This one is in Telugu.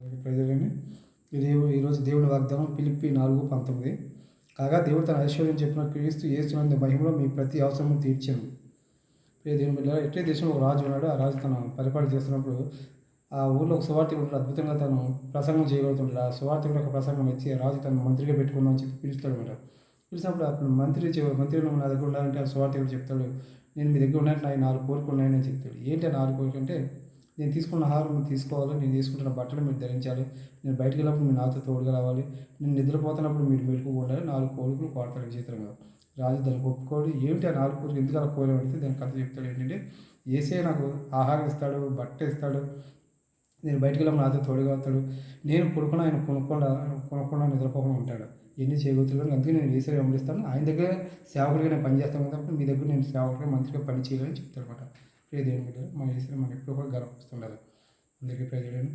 ప్రజలని. ఇది ఈరోజు దేవుని వాగ్దానం పిలిపి నాలుగు పంతొమ్మిది. కాగా దేవుడు తన ఐశ్వర్యం చెప్పిన క్రీస్తు యేసునందు మహిమలో మీ ప్రతి అవసరము తీర్చాను. దేవుని బిడ్డ ఎట్టే దేశంలో ఒక రాజు ఉన్నాడు ఆ రాజు తన పరిపాలన చేస్తున్నప్పుడు ఆ ఊళ్ళో ఒక సువార్తికుడు ఉంటాడు. అద్భుతంగా తను ప్రసంగం చేయగలుగుతుంటాడు ఆ సువార్తికుడు ఒక ప్రసంగం ఇచ్చి రాజు తను మంత్రిగా పెట్టుకుందామని చెప్పి పిలుస్తాడు అనమాట పిలిచినప్పుడు అప్పుడు మంత్రి చె- మంత్రిలో నా దగ్గర ఉండాలంటే ఆ సువార్తికుడు చెప్తాడు. నేను మీ దగ్గర ఉన్నట్టు నాకు నాలుగు కోరికలు ఉన్నాయని చెప్తాడు. ఏంటి ఆ నాలుగు కోరిక అంటే నేను తీసుకున్న ఆహారం మీరు తీసుకోవాలి నేను తీసుకుంటున్న బట్టలు మీరు ధరించాలి నేను బయటికి వెళ్ళినప్పుడు మీరు నాతో తోడుగా రావాలి నేను నిద్రపోతున్నప్పుడు మీరు మెలుపు ఉండాలి నాలుగు కోరికలు కోడతాడు విచిత్రంగా రాజు దానికి ఒప్పుకోడు. ఏమిటి ఆ నాలుగు కోరికలు? ఎందుకు అలా కోరి అడిగితే దాని కథ చెప్తాడు ఏంటంటే ఏసే నాకు ఆహారం ఇస్తాడు బట్ట ఇస్తాడు నేను బయటికి వెళ్ళినప్పుడు నాతో తోడుగా నేను కొనుక్కున్న ఆయన కొనుక్కుండా కొనుక్కుండా నిద్రపోకుండా ఉంటాడు. ఎన్ని చేయగలుగుతున్నాను అందుకే నేను ఏసరి వెంబడిస్తాను ఆయన దగ్గర సేవకుడిగా నేను పనిచేస్తాను కాబట్టి మీ దగ్గర నేను సేవకుడిగా మంత్రిగా పని చేయాలని చెప్తాడు అనమాట ప్రియ దేవుని బిడ్డ మన ఏసరి మనం ఎప్పుడు కూడా గర్వపిస్తుండదు అందరికీ ప్రజలను